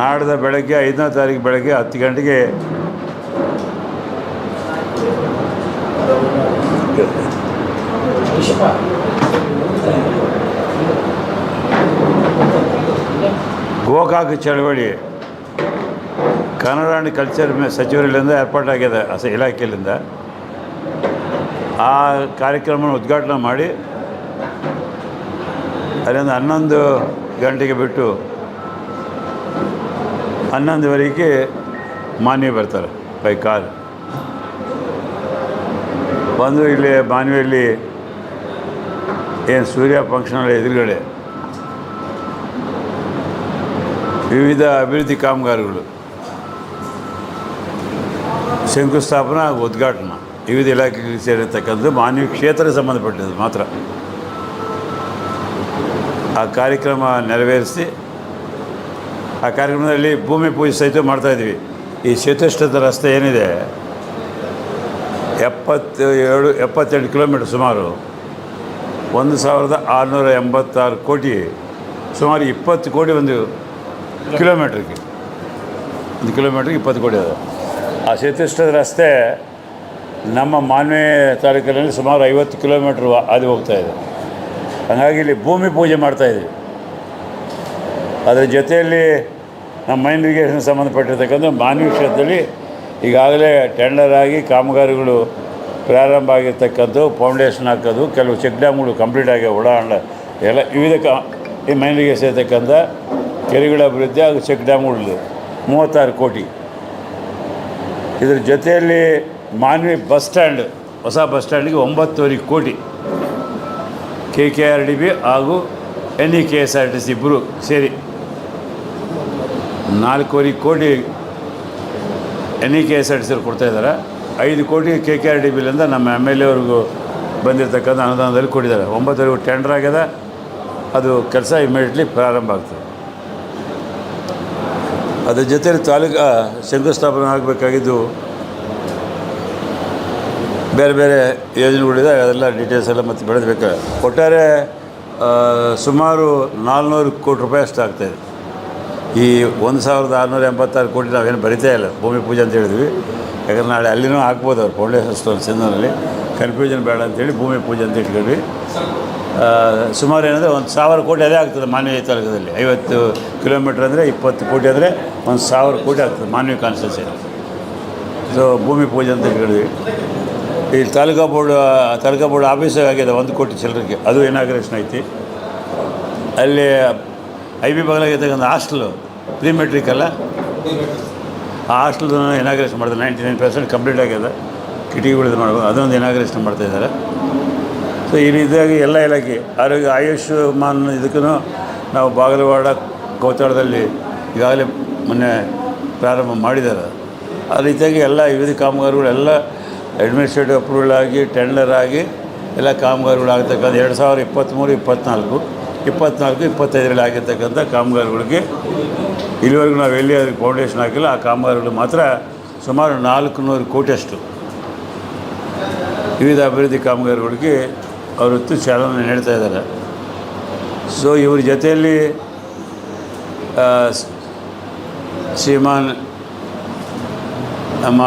ನಾಡ್ದ ಬೆಳಗ್ಗೆ ಐದನೇ ತಾರೀಕು ಬೆಳಗ್ಗೆ ಹತ್ತು ಗಂಟೆಗೆ ಗೋಕಾಕ್ ಚಳವಳಿ. ಕನ್ನಡ ಆ್ಯಂಡ್ ಕಲ್ಚರ್ ಸಚಿವರಿಂದ ಏರ್ಪಾಟಾಗಿದೆ ಅಸ ಇಲಾಖೆಯಿಂದ ಆ ಕಾರ್ಯಕ್ರಮವನ್ನು ಉದ್ಘಾಟನೆ ಮಾಡಿ, ಅಲ್ಲಿಂದ ಹನ್ನೊಂದು ಗಂಟೆಗೆ ಬಿಟ್ಟು ಹನ್ನೊಂದುವರೆಗೆ ಮಾನ್ವಿ ಬರ್ತಾರೆ ಬೈ ಕಾರ್ ಬಂದು ಇಲ್ಲಿ ಮಾನ್ವಿಯಲ್ಲಿ ಏನು ಸೂರ್ಯ ಫಂಕ್ಷನ್ ಎದುರುಗಡೆ. ವಿವಿಧ ಅಭಿವೃದ್ಧಿ ಕಾಮಗಾರಿಗಳು. ಶಂಕುಸ್ಥಾಪನಾ ಹಾಗೂ ಉದ್ಘಾಟನಾ, ವಿವಿಧ ಇಲಾಖೆಗಳಿಗೆ ಸೇರಿರ್ತಕ್ಕಂಥದ್ದು ಮಾನವೀಯ ಕ್ಷೇತ್ರಕ್ಕೆ ಸಂಬಂಧಪಟ್ಟಿದ್ದು ಮಾತ್ರ. ಆ ಕಾರ್ಯಕ್ರಮ ನೆರವೇರಿಸಿ ಆ ಕಾರ್ಯಕ್ರಮದಲ್ಲಿ ಭೂಮಿ ಪೂಜೆ ಸಹಿತ ಮಾಡ್ತಾಯಿದ್ವಿ ಈ ಶೀತಷ್ಟದ ರಸ್ತೆ ಏನಿದೆ? ಎಪ್ಪತ್ತು ಏಳು ಎಪ್ಪತ್ತೆಂಟು ಕಿಲೋಮೀಟ್ರ್ ಸುಮಾರು. ಒಂದು ಸಾವಿರದ ಆರುನೂರ ಎಂಬತ್ತಾರು ಕೋಟಿ, ಸುಮಾರು ಇಪ್ಪತ್ತು ಕೋಟಿ ಒಂದು ಕಿಲೋಮೀಟ್ರಿಗೆ. ಒಂದು ಕಿಲೋಮೀಟ್ರಿಗೆ ಇಪ್ಪತ್ತು ಕೋಟಿ ಅದು. ಆ ಶೀತಷ್ಟದ ರಸ್ತೆ ನಮ್ಮ ಮಾನ್ವೆ ತಾಲೂಕಿನಲ್ಲಿ ಸುಮಾರು ಐವತ್ತು ಕಿಲೋಮೀಟ್ರ್ ಹಾದಿ ಹೋಗ್ತಾ ಇದೆ. ಹಾಗಾಗಿ ಇಲ್ಲಿ ಭೂಮಿ ಪೂಜೆ ಮಾಡ್ತಾಯಿದ್ವಿ ಅದರ ಜೊತೆಯಲ್ಲಿ ನಮ್ಮ ಮೈನ್ ಇರಿಗೇಷನ್ ಸಂಬಂಧಪಟ್ಟಿರ್ತಕ್ಕಂಥ ಮಾನವ ಕ್ಷೇತ್ರದಲ್ಲಿ ಈಗಾಗಲೇ ಟೆಂಡರ್ ಆಗಿ ಕಾಮಗಾರಿಗಳು ಪ್ರಾರಂಭ ಆಗಿರ್ತಕ್ಕಂಥವು ಫೌಂಡೇಶನ್ ಹಾಕೋದು, ಕೆಲವು ಚೆಕ್ ಡ್ಯಾಮ್ಗಳು ಕಂಪ್ಲೀಟ್ ಆಗಿ ಓಡಾಡ ಎಲ್ಲ ವಿವಿಧ ಕ, ಈ ಮೈನ್ ಸೇರ್ತಕ್ಕಂಥ ಕೆರೆಗಳ ಅಭಿವೃದ್ಧಿ ಹಾಗೂ ಚೆಕ್ ಡ್ಯಾಮ್ಗಳು ಮೂವತ್ತಾರು ಕೋಟಿ. ಇದರ ಜೊತೆಯಲ್ಲಿ ಮಾನ್ವಿ ಬಸ್ ಸ್ಟ್ಯಾಂಡ್, ಹೊಸ ಬಸ್ ಸ್ಟ್ಯಾಂಡಿಗೆ ಒಂಬತ್ತುವರೆ crore. K K R D B ಹಾಗೂ N E K S R T C ಇಬ್ಬರು ಸೇರಿ. ನಾಲ್ಕೂವರೆ crore N E K S R T C ಕೊಡ್ತಾ ಇದ್ದಾರೆ. ಐದು crore K K R D ಬಿಲಿಂದ ನಮ್ಮ ಎಂ ಎಲ್ ಎವ್ರಿಗೂ ಬಂದಿರತಕ್ಕಂಥ ಅನುದಾನದಲ್ಲಿ ಕೊಟ್ಟಿದ್ದಾರೆ. ಒಂಬತ್ತುವರೆಗೂ ಟೆಂಡರ್ ಆಗ್ಯದ ಅದು ಕೆಲಸ ಇಮಿಡಿಯೇಟ್ಲಿ ಪ್ರಾರಂಭ ಆಗ್ತದೆ. ಅದ್ರ ಜೊತೆಯಲ್ಲಿ ತಾಲೂಕು ಶಂಕುಸ್ಥಾಪನೆ ಆಗಬೇಕಾಗಿದ್ದು ಬೇರೆ ಬೇರೆ ಯೋಜನೆಗಳಿದೆ. ಅದೆಲ್ಲ ಡೀಟೇಲ್ಸ್ ಎಲ್ಲ ಮತ್ತೆ ಬೆಳೆದಬೇಕು. ಒಟ್ಟಾರೆ ಸುಮಾರು ನಾಲ್ನೂರು ಕೋಟಿ ರೂಪಾಯಿ ಅಷ್ಟು ಆಗ್ತಾಯಿದೆ ಈ ಒಂದು ಸಾವಿರದ ಆರುನೂರ ಎಂಬತ್ತಾರು ಕೋಟಿ ನಾವೇನು ಬರಿತಾ ಇಲ್ಲ, ಭೂಮಿ ಪೂಜೆ ಅಂತ ಹೇಳಿದ್ವಿ. ಯಾಕಂದ್ರೆ ನಾಳೆ ಅಲ್ಲಿನೂ ಹಾಕ್ಬೋದು ಅವ್ರು ಫೌಂಡೇಶನ್ ಸ್ಟೋನ್ ಸಿಂಧನಲ್ಲಿ ಕನ್ಫ್ಯೂಷನ್ ಬೇಡ ಅಂತೇಳಿ ಭೂಮಿ ಪೂಜೆ ಅಂತ ಇಟ್ಕೊಂಡ್ವಿ. ಸುಮಾರು ಏನಂದರೆ ಒಂದು ಸಾವಿರ ಕೋಟಿ ಅದೇ ಆಗ್ತದೆ ಮಾನ್ವಿ ತಾಲೂಕದಲ್ಲಿ ಐವತ್ತು ಕಿಲೋಮೀಟ್ರ್ ಅಂದರೆ ಇಪ್ಪತ್ತು ಕೋಟಿ ಅಂದರೆ ಒಂದು ಸಾವಿರ ಕೋಟಿ ಆಗ್ತದೆ ಮಾನ್ಯ ಕಾನ್ಸ್ಟೆನ್ಸಿ ಸೊ ಭೂಮಿ ಪೂಜೆ ಅಂತ ಇಟ್ಕೊಂಡ್ವಿ ಈ taluka board taluka board office ಆಗಿದೆ, ಒಂದು ಕೋಟಿ ಚಿಲ್ಲರಿಗೆ. ಅದು ಇನಾಗ್ರೇಷನ್ ಐತಿ. ಅಲ್ಲಿ ಐ ಬಿ ಬಗಲಾಗಿರ್ತಕ್ಕಂಥ ಹಾಸ್ಟೆಲು ಪ್ರೀ ಮೆಟ್ರಿಕ್ ಅಲ್ಲ? ಆ ಹಾಸ್ಟೆಲ್ ಇನಾಗ್ರೇಷನ್ ಮಾಡಿದ್ರು. ನೈಂಟಿ ನೈನ್ ಪರ್ಸೆಂಟ್ ಕಂಪ್ಲೀಟ್ ಆಗಿದೆ. ಕಿಟಕಿಗಳಿದು ಮಾಡ್ಬೋದು. ಅದೊಂದು ಇನಾಗ್ರೇಷನ್ ಮಾಡ್ತಾಯಿದ್ದಾರೆ ಸೊ ಈ ರೀತಿಯಾಗಿ ಎಲ್ಲ ಇಲಾಖೆ, ಆರೋಗ್ಯ, ಆಯುಷ್ಮಾನ್ ಇದಕ್ಕೂ ನಾವು ಬಾಗಲವಾಡ ಕೋತಾಳದಲ್ಲಿ ಈಗಾಗಲೇ ಮೊನ್ನೆ ಪ್ರಾರಂಭ ಮಾಡಿದ್ದಾರೆ. ಆ ರೀತಿಯಾಗಿ ಎಲ್ಲ ವಿವಿಧ ಕಾಮಗಾರಿಗಳೆಲ್ಲ ಅಡ್ಮಿನಿಸ್ಟ್ರೇಟಿವ್ ಅಪ್ರೂವಲ್ ಆಗಿ ಟೆಂಡರ್ ಆಗಿ ಎಲ್ಲ ಕಾಮಗಾರಿಗಳಾಗತಕ್ಕಂಥ ಎರಡು ಸಾವಿರದ ಇಪ್ಪತ್ತ್ಮೂರು, ಇಪ್ಪತ್ತ್ನಾಲ್ಕು ಇಪ್ಪತ್ತ್ನಾಲ್ಕು ಇಪ್ಪತ್ತೈದರಲ್ಲಿ ಆಗಿರ್ತಕ್ಕಂಥ ಕಾಮಗಾರಿಗಳಿಗೆ ಇಲ್ಲಿವರೆಗೂ ನಾವು ಎಲ್ಲಿ ಅದಕ್ಕೆ ಫೌಂಡೇಶನ್ ಹಾಕಿಲ್ಲ, ಆ ಕಾಮಗಾರಿಗಳು ಮಾತ್ರ ಸುಮಾರು ನಾಲ್ಕು ನೂರು ಕೋಟಿಯಷ್ಟು ವಿವಿಧ ಅಭಿವೃದ್ಧಿ ಕಾಮಗಾರಿಗಳಿಗೆ ಅವರು ಹೊತ್ತು ಚಾಲನೆ ನೀಡ್ತಾ ಇದ್ದಾರೆ. ಸೊ ಇವ್ರ ಜೊತೆಯಲ್ಲಿ ಶ್ರೀಮಾನ್ ನಮ್ಮ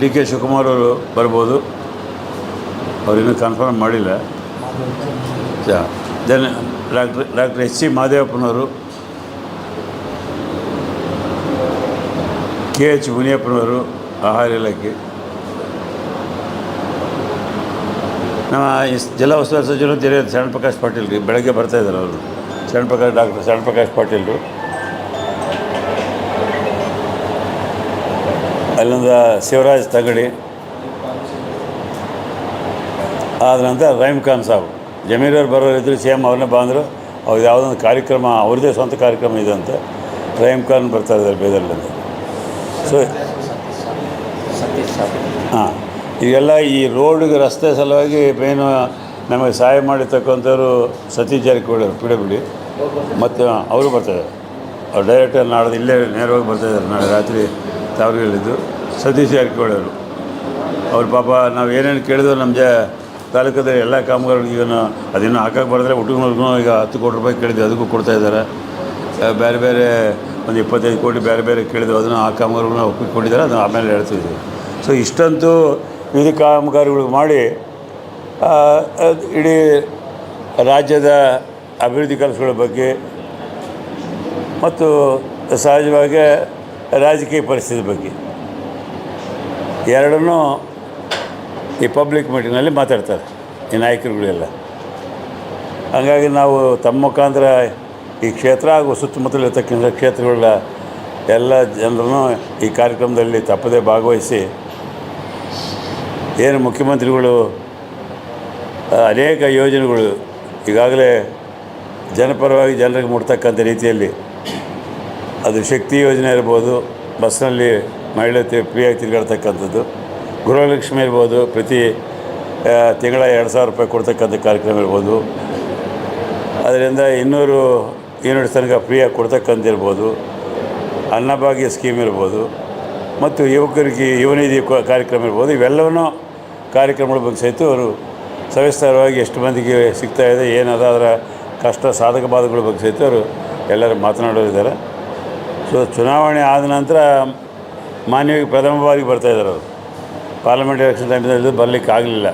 ಡಿ ಕೆ ಶಿವಕುಮಾರ್ ಅವರು ಬರ್ಬೋದು. ಅವರಿನ್ನೂ ಕನ್ಫರ್ಮ್ ಮಾಡಿಲ್ಲ. Then doctor doctor H C ಮಹದೇವಪ್ಪನವರು K H ಮುನಿಯಪ್ಪನವರು ಆಹಾರ ಇಲಾಖೆ. ನಮ್ಮ ಜಿಲ್ಲಾ ಉಸ್ತುವಾರಿ ಸಚಿವರು ತೆರೆಯ ಶರಣ್ ಪ್ರಕಾಶ್ ಪಾಟೀಲ್ ರೀ, ಬೆಳಗ್ಗೆ ಬರ್ತಾ ಇದ್ದಾರೆ ಅವರು. ಶರಣ್ ಪ್ರಕಾಶ್ ಡಾಕ್ಟರ್ ಶರಣ್ ಪ್ರಕಾಶ್ ಪಾಟೀಲ್ರು ಅಲ್ಲಿಂದ ಶಿವರಾಜ್ ತಗಡಿ. ಆದ ನಂತರ ರೈಮ್ ಖಾನ್ ಸಾಬ್. ಜಮೀರವ್ರು ಬರೋರು ಸಿ ಎಂ ಅವ್ರನ್ನೇ ಬಂದರು, ಅವ್ರು ಯಾವುದೊಂದು ಕಾರ್ಯಕ್ರಮ, ಅವ್ರದ್ದೇ ಸ್ವಂತ ಕಾರ್ಯಕ್ರಮ ಇದೆ ಅಂತ ರಹೀಮ್ ಖಾನ್ ಬರ್ತಾ ಇದ್ದಾರೆ ಬೇದರ್ಲಿಂದ. ಸೊ ಹಾಂ, ಈಗೆಲ್ಲ ಈ ರೋಡಿಗೆ ರಸ್ತೆ ಸಲುವಾಗಿ ಮೇನು ನಮಗೆ ಸಹಾಯ ಮಾಡಿರ್ತಕ್ಕಂಥವ್ರು ಸತೀಶ್ ಜಾರಕಿಹೊಳಿ ಪಿ ಡಬ್ಲ್ಯೂ ಮತ್ತು ಅವರು ಬರ್ತಾಯಿದ್ದಾರೆ ಅವ್ರು ಡೈರೆಕ್ಟರ್ ನಾಡ್ದು ಇಲ್ಲೇ ನೇರವಾಗಿ ಬರ್ತಾಯಿದ್ದಾರೆ ನಾಳೆ ರಾತ್ರಿ ತಾವರಿಯಲ್ಲಿದ್ದು ಸತೀಶ್ ಜಾರಕಿಹೊಳಿ ಅವರು. ಅವ್ರ ಪಾಪ ನಾವು ಏನೇನು ಕೇಳಿದ್ರು ನಮ್ಮ ಜ ತಾಲೂಕದ ಎಲ್ಲ ಕಾಮಗಾರಿಗಳು ಈಗ ಅದನ್ನು ಹಾಕಕ್ಕೆ ಬರೆದ್ರೆ ಹುಡುಗನವ್ರಿಗೂ ಈಗ ಹತ್ತು ಕೋಟಿ ರೂಪಾಯಿ ಕೇಳಿದ್ವಿ, ಅದಕ್ಕೂ ಕೊಡ್ತಾ ಇದ್ದಾರೆ. ಬೇರೆ ಬೇರೆ ಒಂದು ಇಪ್ಪತ್ತೈದು ಕೋಟಿ ಬೇರೆ ಬೇರೆ ಕೇಳಿದ್ರು, ಅದನ್ನು ಆ ಕಾಮಗಾರಿಗಳನ್ನ ಒಪ್ಪಿಕೊಂಡಿದ್ದಾರೆ, ಅದನ್ನು ಆಮೇಲೆ ಹೇಳ್ತಿದ್ವಿ. ಸೊ ಇಷ್ಟಂತೂ ವಿವಿಧ ಕಾಮಗಾರಿಗಳು ಮಾಡಿ ಇಡೀ ರಾಜ್ಯದ ಅಭಿವೃದ್ಧಿ ಕೆಲಸಗಳ ಬಗ್ಗೆ ಮತ್ತು ಸಹಜವಾಗಿ ರಾಜಕೀಯ ಪರಿಸ್ಥಿತಿ ಬಗ್ಗೆ ಎರಡನ್ನೂ ಈ ಪಬ್ಲಿಕ್ ಮೀಟಿಂಗ್ನಲ್ಲಿ ಮಾತಾಡ್ತಾರೆ, ಈ ನಾಯಕರುಗಳೆಲ್ಲ. ಹಾಗಾಗಿ ನಾವು ತಮ್ಮ ಮುಖಾಂತರ ಈ ಕ್ಷೇತ್ರ ಹಾಗೂ ಸುತ್ತಮುತ್ತಲಿರ್ತಕ್ಕಂಥ ಕ್ಷೇತ್ರಗಳ ಎಲ್ಲ ಜನರನ್ನು ಈ ಕಾರ್ಯಕ್ರಮದಲ್ಲಿ ತಪ್ಪದೇ ಭಾಗವಹಿಸಿ, ಏನು ಮುಖ್ಯಮಂತ್ರಿಗಳು ಅನೇಕ ಯೋಜನೆಗಳು ಈಗಾಗಲೇ ಜನಪರವಾಗಿ ಜನರಿಗೆ ಮುಟ್ತಕ್ಕಂಥ ರೀತಿಯಲ್ಲಿ, ಅದು ಶಕ್ತಿ ಯೋಜನೆ ಇರ್ಬೋದು, ಬಸ್ನಲ್ಲಿ ಮಹಿಳೆ ಫ್ರೀಯಾಗಿ ತಿರುಗಾಡ್ತಕ್ಕಂಥದ್ದು. ಗೃಹಲಕ್ಷ್ಮಿ ಇರ್ಬೋದು, ಪ್ರತಿ ತಿಂಗಳ ಎರಡು ಸಾವಿರ ರೂಪಾಯಿ ಕೊಡ್ತಕ್ಕಂಥ ಕಾರ್ಯಕ್ರಮ ಇರ್ಬೋದು. ಅದರಿಂದ ಇನ್ನೂರು ಯೂನಿಟ್ ತನಕ ಫ್ರೀಯಾಗಿ ಕೊಡ್ತಕ್ಕಂಥ ಇರ್ಬೋದು. ಅನ್ನಭಾಗ್ಯ ಸ್ಕೀಮ್ ಇರ್ಬೋದು. ಮತ್ತು ಯುವಕರಿಗೆ ಯುವನಿಧಿ ಕಾರ್ಯಕ್ರಮ ಇರ್ಬೋದು. ಇವೆಲ್ಲವನ್ನೂ ಕಾರ್ಯಕ್ರಮಗಳ ಬಗ್ಗೆ ಸಹಿತ ಅವರು ಸವಿಸ್ತಾರವಾಗಿ ಎಷ್ಟು ಮಂದಿಗೆ ಸಿಗ್ತಾ ಇದೆ, ಏನದ ಅದರ ಕಷ್ಟ ಸಾಧಕ ಬಾಧಕಗಳ ಬಗ್ಗೆ ಸಹಿತ ಅವರು ಎಲ್ಲರೂ ಮಾತನಾಡೋರಿದ್ದಾರೆ ಸೊ, ಚುನಾವಣೆ ಆದ ನಂತರ ಮಾನ್ಯವಾಗಿ ಪ್ರಥಮ ಬಾರಿಗೆ ಬರ್ತಾಯಿದ್ದಾರೆ ಅವರು. ಪಾರ್ಲಿಮೆಂಟ್ ಎಲೆಕ್ಷನ್ ಟೈಮ್ನಲ್ಲಿ ಬರಲಿಕ್ಕೆ ಆಗಲಿಲ್ಲ.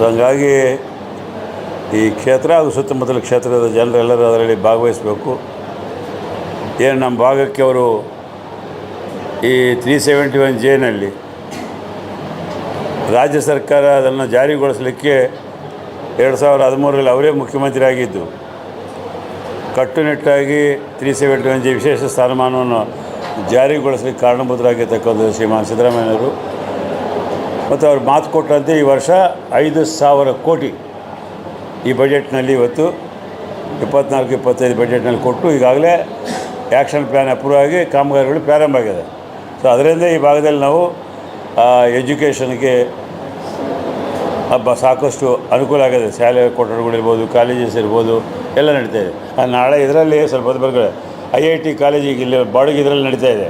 ಹಂಗಾಗಿ ಈ ಕ್ಷೇತ್ರ ಹಾಗೂ ಸುತ್ತಮುತ್ತಲ ಕ್ಷೇತ್ರದ ಜನರೆಲ್ಲರೂ ಅದರಲ್ಲಿ ಭಾಗವಹಿಸಬೇಕು. ಏನು ನಮ್ಮ ಭಾಗಕ್ಕೆ ಅವರು ಈ ತ್ರೀ ಸೆವೆಂಟಿ ಒನ್ ಜೇನಲ್ಲಿ ರಾಜ್ಯ ಸರ್ಕಾರ ಅದನ್ನು ಜಾರಿಗೊಳಿಸಲಿಕ್ಕೆ ಎರಡು ಸಾವಿರದ ಹದಿಮೂರರಲ್ಲಿ ಅವರೇ ಮುಖ್ಯಮಂತ್ರಿ ಆಗಿದ್ದು ಕಟ್ಟುನಿಟ್ಟಾಗಿ ತ್ರೀ ಸೆವೆಂಟಿ ಒನ್ ಜೆ ವಿಶೇಷ ಸ್ಥಾನಮಾನವನ್ನು ಜಾರಿಗೊಳಿಸಲಿಕ್ಕೆ ಕಾರಣಭೂತರಾಗಿರ್ತಕ್ಕಂಥ ಶ್ರೀಮಾನ್ ಸಿದ್ದರಾಮಯ್ಯನವರು. ಮತ್ತು ಅವ್ರು ಮಾತು ಕೊಟ್ಟಂತೆ ಈ ವರ್ಷ ಐದು ಸಾವಿರ ಕೋಟಿ ಈ ಬಜೆಟ್ನಲ್ಲಿ ಇವತ್ತು, ಇಪ್ಪತ್ನಾಲ್ಕು, ಇಪ್ಪತ್ತೈದು ಬಜೆಟ್ನಲ್ಲಿ ಕೊಟ್ಟು ಈಗಾಗಲೇ ಆ್ಯಕ್ಷನ್ ಪ್ಲ್ಯಾನ್ ಅಪ್ರೂವ್ ಆಗಿ ಕಾಮಗಾರಿಗಳು ಪ್ರಾರಂಭ ಆಗಿದೆ. ಸೊ ಅದರಿಂದ ಈ ಭಾಗದಲ್ಲಿ ನಾವು ಎಜುಕೇಷನ್ಗೆ ಹಬ್ಬ ಸಾಕಷ್ಟು ಅನುಕೂಲ ಆಗಿದೆ. ಶಾಲೆ ಕೊಠಡಿಗಳಿರ್ಬೋದು, ಕಾಲೇಜಸ್ ಇರ್ಬೋದು, ಎಲ್ಲ ನಡೀತಾ ಇದೆ. ನಾಳೆ ಇದರಲ್ಲಿ ಸ್ವಲ್ಪ ಹೊತ್ತು ಐ ಐ ಟಿ ಕಾಲೇಜಿಗೆ ಇಲ್ಲಿ ಬಾಡಿಗೆ ಇದರಲ್ಲಿ ನಡೀತಾ ಇದೆ.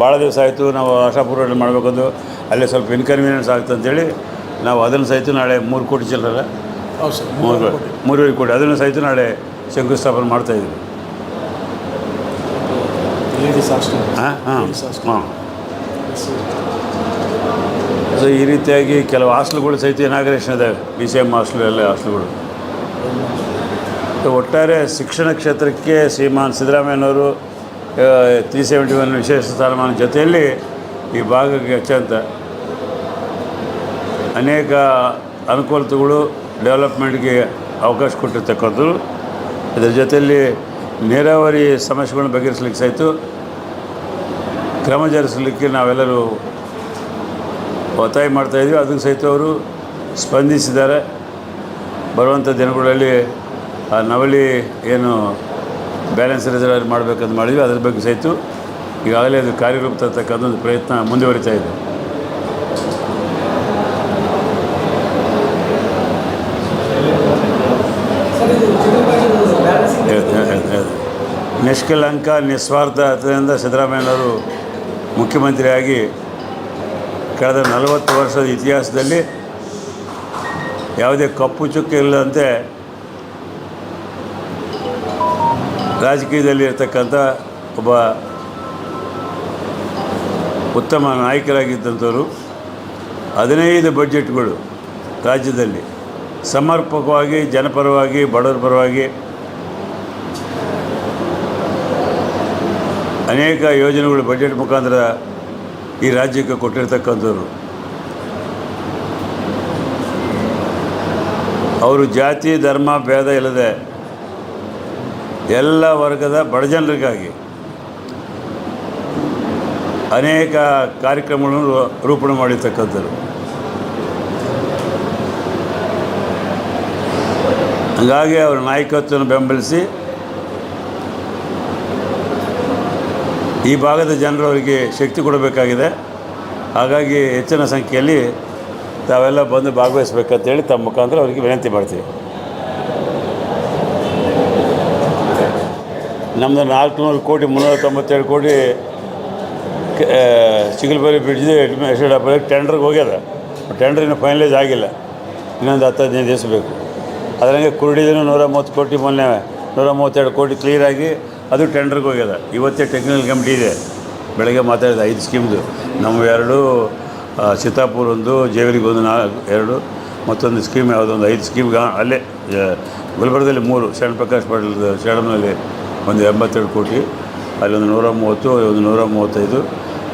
ಭಾಳ ದಿವಸ ಆಯಿತು ನಾವು ಆಶಾಪುರದಲ್ಲಿ ಮಾಡಬೇಕಂದು. ಅಲ್ಲೇ ಸ್ವಲ್ಪ ಇನ್ಕನ್ವೀನಿಯನ್ಸ್ ಆಗುತ್ತೆ ಅಂತೇಳಿ ನಾವು ಅದನ್ನು ಸಹಿತ ನಾಳೆ ಮೂರು ಕೋಟಿ ಚಿಲ್ಲರಲ್ಲ ಹೌದು ಸರ್ ಮೂರು ಮೂರುವರೆ ಕೋಟಿ. ಅದನ್ನು ಸಹಿತ ನಾಳೆ ಶಂಕುಸ್ಥಾಪನೆ ಮಾಡ್ತಾ ಇದ್ದೀವಿ. ಹಾಂ ಹಾಂ. ಹಾಂ. ಸೊ ಈ ರೀತಿಯಾಗಿ ಕೆಲವು ಹಾಸ್ಟೆಲ್ಗಳು ಸಹಿತ ಇನಾಗ್ರೇಷನ್ ಇದೆ ಬಿ ಸಿ ಎಂ ಹಾಸ್ಟ್ಲು ಎಲ್ಲ ಹಾಸ್ಟೆಲ್ಗಳು. ಸೊ ಒಟ್ಟಾರೆ ಶಿಕ್ಷಣ ಕ್ಷೇತ್ರಕ್ಕೆ ಶ್ರೀಮಾನ್ ಸಿದ್ದರಾಮಯ್ಯನವರು ತ್ರೀ ಸೆವೆಂಟಿ ಒನ್ ವಿಶೇಷ ಸ್ಥಾನಮಾನ ಜೊತೆಯಲ್ಲಿ ಈ ಭಾಗಕ್ಕೆ ಅತ್ಯಂತ ಅನೇಕ ಅನುಕೂಲತೆಗಳು ಡೆವಲಪ್ಮೆಂಟ್ಗೆ ಅವಕಾಶ ಕೊಟ್ಟಿರ್ತಕ್ಕಂಥದ್ದು. ಇದರ ಜೊತೆಯಲ್ಲಿ ನೀರಾವರಿ ಸಮಸ್ಯೆಗಳನ್ನ ಬಗೆಹರಿಸಲಿಕ್ಕೆ ಸಹಿತ ಕ್ರಮ ಜರುಗಿಸಲಿಕ್ಕೆ ನಾವೆಲ್ಲರೂ ಒತ್ತಾಯ ಮಾಡ್ತಾಯಿದ್ವಿ ಅದಕ್ಕೆ ಸಹಿತ ಅವರು ಸ್ಪಂದಿಸಿದ್ದಾರೆ. ಬರುವಂಥ ದಿನಗಳಲ್ಲಿ ಆ ನವಲಿ ಏನು ಬ್ಯಾಲೆನ್ಸ್ ರಿಸರ್ವ್ ಮಾಡಬೇಕಂತ ಮಾಡಿದ್ವಿ, ಅದ್ರ ಬಗ್ಗೆ ಸಹಿತ ಈಗಾಗಲೇ ಅದು ಕಾರ್ಯರೂಪ ತರ್ತಕ್ಕಂಥ ಒಂದು ಪ್ರಯತ್ನ ಮುಂದುವರಿತಾ ಇದೆ. ನಿಷ್ಕಲಂಕ ನಿಸ್ವಾರ್ಥತೆಯಿಂದ ಸಿದ್ದರಾಮಯ್ಯನವರು ಮುಖ್ಯಮಂತ್ರಿಯಾಗಿ ಕಳೆದ ನಲವತ್ತು ವರ್ಷದ ಇತಿಹಾಸದಲ್ಲಿ ಯಾವುದೇ ಕಪ್ಪು ಚುಕ್ಕೆ ಇಲ್ಲದಂತೆ ರಾಜಕೀಯದಲ್ಲಿ ಇರ್ತಕ್ಕಂಥ ಒಬ್ಬ ಉತ್ತಮ ನಾಯಕರಾಗಿದ್ದಂಥವರು, ಹದಿನೈದು ಬಜೆಟ್ಗಳು ರಾಜ್ಯದಲ್ಲಿ ಸಮರ್ಪಕವಾಗಿ, ಜನಪರವಾಗಿ, ಬಡವರ ಪರವಾಗಿ ಅನೇಕ ಯೋಜನೆಗಳು ಬಜೆಟ್ ಮುಖಾಂತರ ಈ ರಾಜ್ಯಕ್ಕೆ ಕೊಟ್ಟಿರ್ತಕ್ಕಂಥವ್ರು. ಅವರು ಜಾತಿ, ಧರ್ಮ, ಭೇದ ಇಲ್ಲದೆ ಎಲ್ಲ ವರ್ಗದ ಬಡಜನರಿಗಾಗಿ ಅನೇಕ ಕಾರ್ಯಕ್ರಮಗಳನ್ನು ರೂಪಣೆ ಮಾಡಿರ್ತಕ್ಕಂಥದ್ದು. ಹಾಗಾಗಿ ಅವರ ನಾಯಕತ್ವವನ್ನು ಬೆಂಬಲಿಸಿ ಈ ಭಾಗದ ಜನರು ಅವರಿಗೆ ಶಕ್ತಿ ಕೊಡಬೇಕಾಗಿದೆ. ಹಾಗಾಗಿ ಹೆಚ್ಚಿನ ಸಂಖ್ಯೆಯಲ್ಲಿ ತಾವೆಲ್ಲ ಬಂದು ಭಾಗವಹಿಸ್ಬೇಕಂತೇಳಿ ತಮ್ಮ ಮುಖಾಂತರ ಅವರಿಗೆ ವಿನಂತಿ ಮಾಡ್ತೀವಿ. ನಮ್ಮದು ನಾಲ್ಕುನೂರು ಕೋಟಿ, ಮುನ್ನೂರ ತೊಂಬತ್ತೇಳು ಕೋಟಿ ಚಿಗಲ್ಪಲ್ಲಿ ಬ್ರಿಡ್ಜ್ ಎಸ್ಟೇಟ್ ಟೆಂಡರ್ಗೆ ಹೋಗ್ಯದ. ಟೆಂಡರ್ ಇನ್ನೂ ಫೈನಲೈಸ್ ಆಗಿಲ್ಲ. ಇನ್ನೊಂದು ಹತ್ತು, ಹದಿನೈದು ದಿವಸ ಬೇಕು. ಅದರಂಗೆ ಕುರುಡಿದೂ ನೂರ ಮೂವತ್ತು ಕೋಟಿ ಮೊನ್ನೆ, ನೂರ ಮೂವತ್ತೆರಡು ಕೋಟಿ ಕ್ಲಿಯರಾಗಿ ಅದು ಟೆಂಡರ್ಗೆ ಹೋಗ್ಯದ. ಇವತ್ತೇ ಟೆಕ್ನಿಕಲ್ ಕಮಿಟಿ ಇದೆ. ಬೆಳಗ್ಗೆ ಮಾತಾಡಿದೆ ಐದು ಸ್ಕೀಮ್ದು ನಮ್ಮ ಎರಡು ಸೀತಾಪುರ ಒಂದು ಜೇವರಿಗೆ ಒಂದು ನಾಲ್ಕು ಎರಡು, ಮತ್ತೊಂದು ಸ್ಕೀಮ್ ಯಾವುದೊಂದು ಐದು ಸ್ಕೀಮ್ಗೆ ಅಲ್ಲೇ ಗುಲ್ಬರ್ಗದಲ್ಲಿ ಮೂರು, ಶರಣ್ ಪ್ರಕಾಶ್ ಪಾಟೀಲ್ ಶರಣನಲ್ಲಿ ಒಂದು ಎಂಬತ್ತೆರಡು ಕೋಟಿ, ಅಲ್ಲೊಂದು ನೂರ ಮೂವತ್ತು ಒಂದು ನೂರ ಮೂವತ್ತೈದು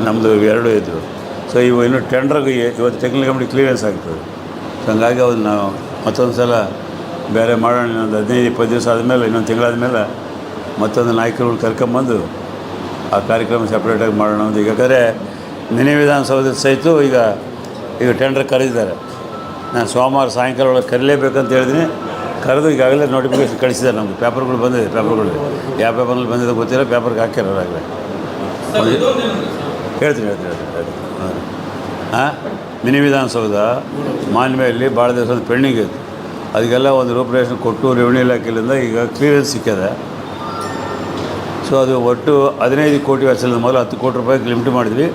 ನಮ್ಮದು ಎರಡು ಇದ್ದರು ಸೊ ಇವು ಇನ್ನು ಟೆಂಡ್ರಿಗೆ ಇವತ್ತು ಟೆಕ್ನಿಕಲ್ ಕಮಿಟಿ ಕ್ಲಿಯರೆನ್ಸ್ ಆಗ್ತದೆ. ಸೊ ಹಂಗಾಗಿ ಅವ್ರು ನಾವು ಮತ್ತೊಂದು ಸಲ ಬೇರೆ ಮಾಡೋಣ, ಇನ್ನೊಂದು ಹದಿನೈದು, ಇಪ್ಪತ್ತು ದಿವಸ ಆದಮೇಲೆ, ಇನ್ನೊಂದು ತಿಂಗಳಾದಮೇಲೆ ಮತ್ತೊಂದು ನಾಯಕರುಗಳು ಕರ್ಕೊಂಬಂದು ಆ ಕಾರ್ಯಕ್ರಮ ಸಪ್ರೇಟಾಗಿ ಮಾಡೋಣ ಅಂತ ಈಗ. ಯಾಕಂದರೆ ಮಿನಿ ವಿಧಾನಸೌಧದ ಸಹಿತ ಈಗ ಈಗ ಟೆಂಡರ್ ಕರೆದಿದ್ದಾರೆ. ನಾನು ಸೋಮವಾರ ಸಾಯಂಕಾಲ ಒಳಗೆ ಕರೀಲೇಬೇಕಂತ ಹೇಳಿದ್ದೀನಿ. ಕರೆದು ಈಗಾಗಲೇ ನೋಟಿಫಿಕೇಶನ್ ಕಳಿಸಿದ್ದಾರೆ ನಮಗೆ. ಪೇಪರ್ಗಳು ಬಂದಿದೆ ಪೇಪರ್ಗಳು ಯಾವ ಪೇಪರ್ನಲ್ಲಿ ಬಂದಿದೆ ಗೊತ್ತಿಲ್ಲ ಪೇಪರ್ಗೆ ಹಾಕ್ಯಾರ ಆಗಲೇ ಹೇಳ್ತೀನಿ ಹೇಳ್ತೀನಿ ಹೇಳ್ತೀನಿ ಹೇಳ್ತೀನಿ. ಹಾಂ? ಮಿನಿ ವಿಧಾನಸೌಧ ಮಾನ್ವೆಯಲ್ಲಿ ಭಾಳ ದಿವಸ ಪೆಂಡಿಂಗ್ ಇತ್ತು ಅದಕ್ಕೆಲ್ಲ ಒಂದು ರೂಪರೇಷನ್ ಕೊಟ್ಟು ರೆವಿನ್ಯೂ ಇಲಾಖೆಯಿಂದ ಈಗ ಕ್ಲಿಯರೆನ್ಸ್ ಸಿಕ್ಕಿದೆ. ಸೊ ಅದು ಒಟ್ಟು ಹದಿನೈದು ಕೋಟಿ ವೆಚ್ಚದ ಮೊದಲು ಹತ್ತು ಕೋಟಿ ರೂಪಾಯಿ ಲಿಮಿಟ್ ಮಾಡಿದ್ವಿ.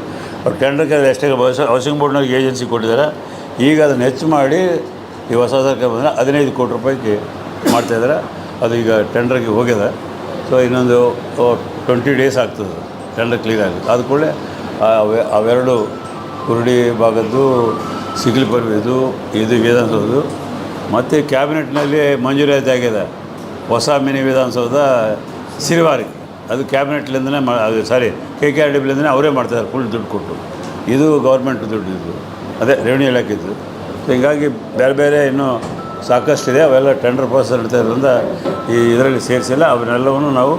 ಅವ್ರು ಟೆಂಡರ್ಗೆ ಅದು ಎಷ್ಟೇ ಹೌಸಿಂಗ್ ಬೋರ್ಡ್ನವ್ರಿಗೆ ಏಜೆನ್ಸಿ ಕೊಟ್ಟಿದ್ದಾರೆ. ಈಗ ಅದನ್ನು ಹೆಚ್ಚು ಮಾಡಿ ಈ ಹೊಸ ಸರ್ಕಾರ ಬಂದರೆ ಹದಿನೈದು ಕೋಟಿ ರೂಪಾಯಿಗೆ ಮಾಡ್ತಾಯಿದ್ದಾರೆ ಅದು ಈಗ ಟೆಂಡರ್ಗೆ ಹೋಗಿದೆ. ಸೊ ಇನ್ನೊಂದು ಟ್ವೆಂಟಿ ಡೇಸ್ ಆಗ್ತದೆ. ಟೆಂಡರ್ ಕ್ಲಿಯರ್ ಆಗುತ್ತೆ. ಅದು ಕೂಡಲೇ ಅವೆ- ಅವೆರಡು ಕುರುಡಿ ಭಾಗದ್ದು, ಸಿಗ್ಲಿ ಪರ್ವಿದು, ಇದು ವಿಧಾನಸೌಧದ್ದು, ಮತ್ತು ಕ್ಯಾಬಿನೆಟ್ನಲ್ಲಿ ಮಂಜೂರಾತಿ ಆಗಿದೆ. ಹೊಸ ಮಿನಿ ವಿಧಾನಸೌಧ ಸಿರಿವಾರಿ. ಅದು ಕ್ಯಾಬಿನೆಟ್ಲಿಂದನೇ ಮಾ ಸಾರಿ, ಕೆ ಕೆ ಆರ್ ಡಿಬ್ಲಿಂದನೇ ಅವರೇ ಮಾಡ್ತಾರೆ ಫುಲ್ ದುಡ್ಡು ಕೊಟ್ಟು. ಇದು ಗೌರ್ಮೆಂಟ್ ದುಡ್ಡು ಇದು ಅದೇ, ರೆವಿನ್ಯೂ ಇಲಾಖೆದು ಹೀಗಾಗಿ ಬೇರೆ ಬೇರೆ ಇನ್ನೂ ಸಾಕಷ್ಟಿದೆ, ಅವೆಲ್ಲ ಟೆಂಡರ್ ಪ್ರೋಸೆಸ್ ಇರೋದ್ರಿಂದ ಈ ಇದರಲ್ಲಿ ಸೇರಿಸಿಲ್ಲ. ಅವನ್ನೆಲ್ಲವನ್ನು ನಾವು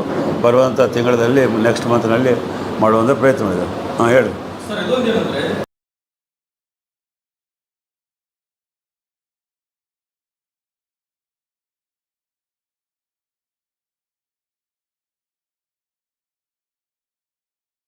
ಬರುವಂಥ ತಿಂಗಳಲ್ಲಿ ನೆಕ್ಸ್ಟ್ ಮಂತ್ನಲ್ಲಿ ಮಾಡುವಂಥ ಪ್ರಯತ್ನ ಇದೆ ಹಾಂ, ಹೇಳಿ.